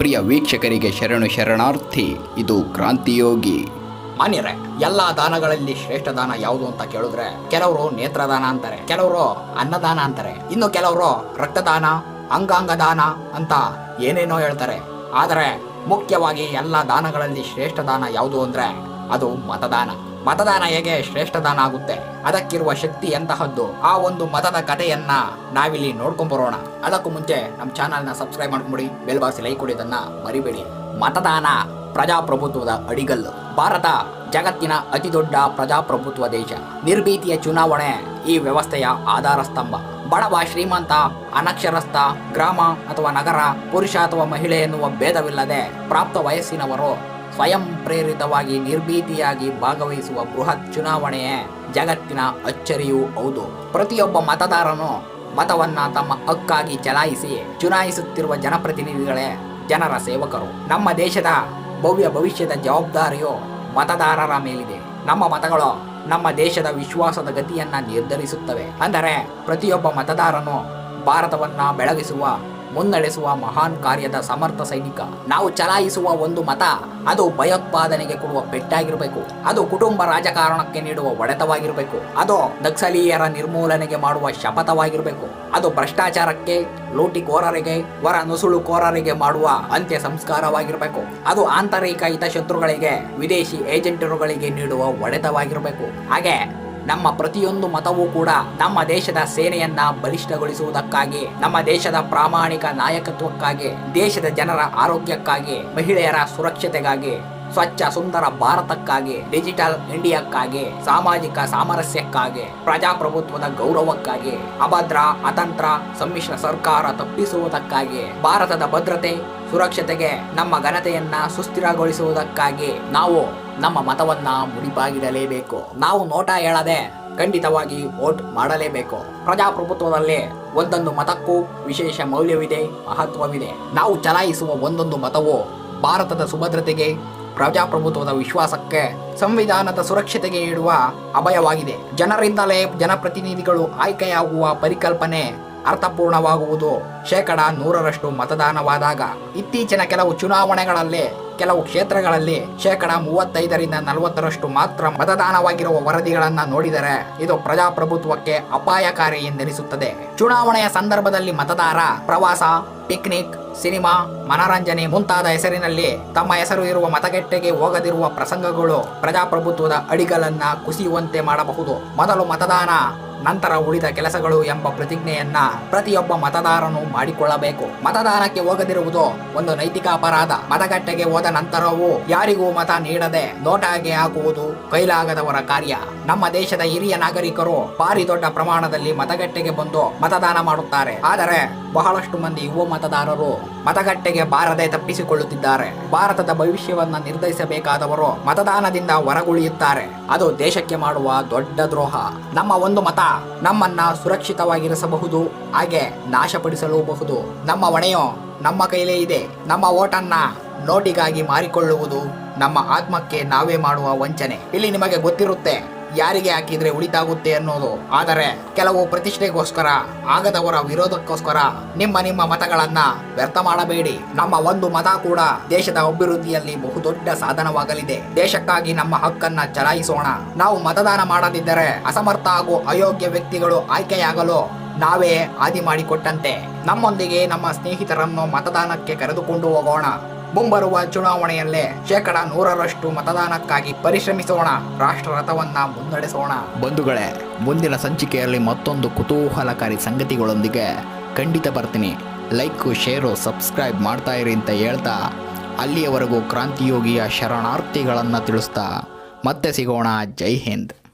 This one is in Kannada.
ಪ್ರಿಯ ವೀಕ್ಷಕರಿಗೆ ಶರಣು ಶರಣಾರ್ಥಿ, ಇದು ಕ್ರಾಂತಿಯೋಗಿ. ಮಾನ್ಯರೇ, ಎಲ್ಲ ದಾನಗಳಲ್ಲಿ ಶ್ರೇಷ್ಠ ದಾನ ಯಾವುದು ಅಂತ ಕೇಳಿದ್ರೆ ಕೆಲವರು ನೇತ್ರದಾನ ಅಂತಾರೆ, ಕೆಲವರು ಅನ್ನದಾನ ಅಂತಾರೆ, ಇನ್ನು ಕೆಲವರು ರಕ್ತದಾನ, ಅಂಗಾಂಗ ದಾನ ಅಂತ ಏನೇನೋ ಹೇಳ್ತಾರೆ. ಆದರೆ ಮುಖ್ಯವಾಗಿ ಎಲ್ಲ ದಾನಗಳಲ್ಲಿ ಶ್ರೇಷ್ಠ ದಾನ ಯಾವುದು ಅಂದರೆ ಅದು ಮತದಾನ. ಮತದಾನ ಹೇಗೆ ಶ್ರೇಷ್ಠದಾನ ಆಗುತ್ತೆ ಅದಕ್ಕಿರುವ ಶಕ್ತಿ ಎಂತಹದ್ದು? ಆ ಒಂದು ಮತದ ಕಥೆಯನ್ನ ನಾವಿಲ್ಲಿ ನೋಡ್ಕೊಂಡ್ ಬರೋಣ ಅದಕ್ಕೂ ಮುಂಚೆ ನಮ್ಮ ಚಾನಲ್ನ ಸಬ್ಸ್ಕ್ರೈಬ್ ಮಾಡ್ಕೊಂಬಿಡಿ. ಬೆಲ್ ಬಾಸಿ ಲೈಕ್ ಕೊಡೋದನ್ನ ಮರಿಬೇಡಿ. ಮತದಾನ ಪ್ರಜಾಪ್ರಭುತ್ವದ ಅಡಿಗಲ್ಲು. ಭಾರತ ಜಗತ್ತಿನ ಅತಿದೊಡ್ಡ ಪ್ರಜಾಪ್ರಭುತ್ವ ದೇಶ. ನಿರ್ಭೀತಿಯ ಚುನಾವಣೆ ಈ ವ್ಯವಸ್ಥೆಯ ಆಧಾರ ಸ್ತಂಭ ಬಡವ, ಶ್ರೀಮಂತ, ಅನಕ್ಷರಸ್ಥ, ಗ್ರಾಮ ಅಥವಾ ನಗರ, ಪುರುಷ ಅಥವಾ ಮಹಿಳೆ ಎನ್ನುವ ಭೇದವಿಲ್ಲದೆ ಪ್ರಾಪ್ತ ವಯಸ್ಸಿನವರು ಸ್ವಯಂ ಪ್ರೇರಿತವಾಗಿ ನಿರ್ಭೀತಿಯಾಗಿ ಭಾಗವಹಿಸುವ ಬೃಹತ್ ಚುನಾವಣೆಯೇ ಜಗತ್ತಿನ ಅಚ್ಚರಿಯೂ ಹೌದು. ಪ್ರತಿಯೊಬ್ಬ ಮತದಾರನು ಮತವನ್ನ ತಮ್ಮ ಹಕ್ಕಾಗಿ ಚಲಾಯಿಸಿ ಚುನಾಯಿಸುತ್ತಿರುವ ಜನಪ್ರತಿನಿಧಿಗಳೇ ಜನರ ಸೇವಕರು. ನಮ್ಮ ದೇಶದ ಭವ್ಯ ಭವಿಷ್ಯದ ಜವಾಬ್ದಾರಿಯು ಮತದಾರರ ಮೇಲಿದೆ. ನಮ್ಮ ಮತಗಳು ನಮ್ಮ ದೇಶದ ವಿಶ್ವಾಸದ ಗತಿಯನ್ನ ನಿರ್ಧರಿಸುತ್ತವೆ. ಅಂದರೆ ಪ್ರತಿಯೊಬ್ಬ ಮತದಾರನು ಭಾರತವನ್ನ ಬೆಳಗಿಸುವ ಮುನ್ನಡೆಸುವ ಮಹಾನ್ ಕಾರ್ಯದ ಸಮರ್ಥ ಸೈನಿಕ. ನಾವು ಚಲಾಯಿಸುವ ಒಂದು ಮತ, ಅದು ಭಯೋತ್ಪಾದನೆಗೆ ಕೊಡುವ ಪೆಟ್ಟಾಗಿರಬೇಕು. ಅದು ಕುಟುಂಬ ರಾಜಕಾರಣಕ್ಕೆ ನೀಡುವ ಒಡೆತವಾಗಿರಬೇಕು ಅದು ನಕ್ಸಲೀಯರ ನಿರ್ಮೂಲನೆಗೆ ಮಾಡುವ ಶಪಥವಾಗಿರಬೇಕು. ಅದು ಭ್ರಷ್ಟಾಚಾರಕ್ಕೆ, ಲೂಟಿಕೋರರಿಗೆ, ವರ ನುಸುಳುಕೋರರಿಗೆ ಮಾಡುವ ಅಂತ್ಯ ಸಂಸ್ಕಾರವಾಗಿರಬೇಕು ಅದು ಆಂತರಿಕ ಹಿತಶತ್ರುಗಳಿಗೆ, ವಿದೇಶಿ ಏಜೆಂಟರುಗಳಿಗೆ ನೀಡುವ ಒಡೆತವಾಗಿರಬೇಕು ಹಾಗೆ ನಮ್ಮ ಪ್ರತಿಯೊಂದು ಮತವೂ ಕೂಡ ನಮ್ಮ ದೇಶದ ಸೇನೆಯನ್ನ ಬಲಿಷ್ಠಗೊಳಿಸುವುದಕ್ಕಾಗಿ, ನಮ್ಮ ದೇಶದ ಪ್ರಾಮಾಣಿಕ ನಾಯಕತ್ವಕ್ಕಾಗಿ, ದೇಶದ ಜನರ ಆರೋಗ್ಯಕ್ಕಾಗಿ, ಮಹಿಳೆಯರ ಸುರಕ್ಷತೆಗಾಗಿ, ಸ್ವಚ್ಛ ಸುಂದರ ಭಾರತಕ್ಕಾಗಿ, ಡಿಜಿಟಲ್ ಇಂಡಿಯಾಕ್ಕಾಗಿ, ಸಾಮಾಜಿಕ ಸಾಮರಸ್ಯಕ್ಕಾಗಿ, ಪ್ರಜಾಪ್ರಭುತ್ವದ ಗೌರವಕ್ಕಾಗಿ, ಅಭದ್ರ, ಅತಂತ್ರ, ಸಮ್ಮಿಶ್ರ ಸರ್ಕಾರ ತಪ್ಪಿಸುವುದಕ್ಕಾಗಿ, ಭಾರತದ ಭದ್ರತೆ ಸುರಕ್ಷತೆಗೆ ನಮ್ಮ ಘನತೆಯನ್ನ ಸುಸ್ಥಿರಗೊಳಿಸುವುದಕ್ಕಾಗಿ ನಾವು ನಮ್ಮ ಮತವನ್ನ ಮುಡಿಪಾಗಿಡಲೇಬೇಕು. ನಾವು ನೋಟ ಹೇಳದೆ ಖಂಡಿತವಾಗಿ ವೋಟ್ ಮಾಡಲೇಬೇಕು. ಪ್ರಜಾಪ್ರಭುತ್ವದಲ್ಲಿ ಒಂದೊಂದು ಮತಕ್ಕೂ ವಿಶೇಷ ಮೌಲ್ಯವಿದೆ, ಮಹತ್ವವಿದೆ. ನಾವು ಚಲಾಯಿಸುವ ಒಂದೊಂದು ಮತವು ಭಾರತದ ಸುಭದ್ರತೆಗೆ, ಪ್ರಜಾಪ್ರಭುತ್ವದ ವಿಶ್ವಾಸಕ್ಕೆ, ಸಂವಿಧಾನದ ಸುರಕ್ಷತೆಗೆ ಇಡುವ ಅಭಯವಾಗಿದೆ. ಜನರಿಂದಲೇ ಜನಪ್ರತಿನಿಧಿಗಳು ಆಯ್ಕೆಯಾಗುವ ಪರಿಕಲ್ಪನೆ ಅರ್ಥಪೂರ್ಣವಾಗುವುದು. ಶೇಕಡ ನೂರರಷ್ಟು ಮತದಾನವಾದಾಗ ಇತ್ತೀಚಿನ ಕೆಲವು ಚುನಾವಣೆಗಳಲ್ಲಿ, ಕೆಲವು ಕ್ಷೇತ್ರಗಳಲ್ಲಿ ಶೇಕಡ ಮೂವತ್ತೈದರಿಂದ ನಲವತ್ತರಷ್ಟು ಮಾತ್ರ ಮತದಾನವಾಗಿರುವ ವರದಿಗಳನ್ನು ನೋಡಿದರೆ ಇದು ಪ್ರಜಾಪ್ರಭುತ್ವಕ್ಕೆ ಅಪಾಯಕಾರಿ ಎಂದೆನಿಸುತ್ತದೆ. ಚುನಾವಣೆಯ ಸಂದರ್ಭದಲ್ಲಿ ಮತದಾರ, ಪ್ರವಾಸ, ಪಿಕ್ನಿಕ್, ಸಿನಿಮಾ, ಮನರಂಜನೆ ಮುಂತಾದ ಹೆಸರಿನಲ್ಲಿ ತಮ್ಮ ಹೆಸರು ಇರುವ ಮತಗಟ್ಟೆಗೆ ಹೋಗದಿರುವ ಪ್ರಸಂಗಗಳು ಪ್ರಜಾಪ್ರಭುತ್ವದ ಅಡಿಗಲನ್ನ ಕುಸಿಯುವಂತೆ ಮಾಡಬಹುದು. ಮೊದಲು ಮತದಾನ ನಂತರ ಉಳಿದ ಕೆಲಸಗಳು ಎಂಬ ಪ್ರತಿಜ್ಞೆಯನ್ನ ಪ್ರತಿಯೊಬ್ಬ ಮತದಾರನು ಮಾಡಿಕೊಳ್ಳಬೇಕು. ಮತದಾನಕ್ಕೆ ಹೋಗದಿರುವುದು ಒಂದು ನೈತಿಕ ಅಪರಾಧ. ಮತಗಟ್ಟೆಗೆ ಹೋದ ನಂತರವೂ ಯಾರಿಗೂ ಮತ ನೀಡದೆ ನೋಟಾಗೆ ಹಾಕುವುದು ಕೈಲಾಗದವರ ಕಾರ್ಯ. ನಮ್ಮ ದೇಶದ ಹಿರಿಯ ನಾಗರಿಕರು ಭಾರಿ ದೊಡ್ಡ ಪ್ರಮಾಣದಲ್ಲಿ ಮತಗಟ್ಟೆಗೆ ಬಂದು ಮತದಾನ ಮಾಡುತ್ತಾರೆ. ಆದರೆ ಬಹಳಷ್ಟು ಮಂದಿ ಯುವ ಮತದಾರರು ಮತಗಟ್ಟೆಗೆ ಬಾರದೆ ತಪ್ಪಿಸಿಕೊಳ್ಳುತ್ತಿದ್ದಾರೆ. ಭಾರತದ ಭವಿಷ್ಯವನ್ನ ನಿರ್ಧರಿಸಬೇಕಾದವರು ಮತದಾನದಿಂದ ಹೊರಗುಳಿಯುತ್ತಾರೆ. ಅದು ದೇಶಕ್ಕೆ ಮಾಡುವ ದೊಡ್ಡ ದ್ರೋಹ. ನಮ್ಮ ಒಂದು ಮತ ನಮ್ಮನ್ನ ಸುರಕ್ಷಿತವಾಗಿರಿಸಬಹುದು, ಹಾಗೆ ನಾಶಪಡಿಸಲೂಬಹುದು. ನಮ್ಮ ಹೊಣೆಯು ನಮ್ಮ ಕೈಲೇ ಇದೆ. ನಮ್ಮ ಓಟನ್ನ ನೋಟಿಗಾಗಿ ಮಾರಿಕೊಳ್ಳುವುದು ನಮ್ಮ ಆತ್ಮಕ್ಕೆ ನಾವೇ ಮಾಡುವ ವಂಚನೆ. ಇಲ್ಲಿ ನಿಮಗೆ ಗೊತ್ತಿರುತ್ತೆ ಯಾರಿಗೆ ಹಾಕಿದ್ರೆ ಉಳಿತಾಗುತ್ತೆ ಅನ್ನೋದು. ಆದರೆ ಕೆಲವು ಪ್ರತಿಷ್ಠೆಗೋಸ್ಕರ, ಆಗದವರ ವಿರೋಧಕ್ಕೋಸ್ಕರ ನಿಮ್ಮ ನಿಮ್ಮ ಮತಗಳನ್ನ ವ್ಯರ್ಥ ಮಾಡಬೇಡಿ. ನಮ್ಮ ಒಂದು ಮತ ಕೂಡ ದೇಶದ ಅಭಿವೃದ್ಧಿಯಲ್ಲಿ ಬಹುದೊಡ್ಡ ಸಾಧನವಾಗಲಿದೆ. ದೇಶಕ್ಕಾಗಿ ನಮ್ಮ ಹಕ್ಕನ್ನ ಚಲಾಯಿಸೋಣ. ನಾವು ಮತದಾನ ಮಾಡದಿದ್ದರೆ ಅಸಮರ್ಥ ಹಾಗೂ ಅಯೋಗ್ಯ ವ್ಯಕ್ತಿಗಳು ಆಯ್ಕೆಯಾಗಲು ನಾವೇ ಆದಿ ಮಾಡಿಕೊಟ್ಟಂತೆ. ನಮ್ಮೊಂದಿಗೆ ನಮ್ಮ ಸ್ನೇಹಿತರನ್ನು ಮತದಾನಕ್ಕೆ ಕರೆದುಕೊಂಡು ಹೋಗೋಣ. ಮುಂಬರುವ ಚುನಾವಣೆಯಲ್ಲೇ ಶೇಕಡ ನೂರರಷ್ಟು ಮತದಾನಕ್ಕಾಗಿ ಪರಿಶ್ರಮಿಸೋಣ. ರಾಷ್ಟ್ರ ರಥವನ್ನ ಮುನ್ನಡೆಸೋಣ. ಬಂಧುಗಳೇ, ಮುಂದಿನ ಸಂಚಿಕೆಯಲ್ಲಿ ಮತ್ತೊಂದು ಕುತೂಹಲಕಾರಿ ಸಂಗತಿಗಳೊಂದಿಗೆ ಖಂಡಿತ ಬರ್ತೀನಿ. ಲೈಕು, ಶೇರು, ಸಬ್ಸ್ಕ್ರೈಬ್ ಮಾಡ್ತಾ ಇರಿ ಅಂತ ಹೇಳ್ತಾ ಅಲ್ಲಿಯವರೆಗೂ ಕ್ರಾಂತಿಯೋಗಿಯ ಶರಣಾರ್ಥಿಗಳನ್ನು ತಿಳಿಸ್ತಾ ಮತ್ತೆ ಸಿಗೋಣ. ಜೈ ಹಿಂದ್.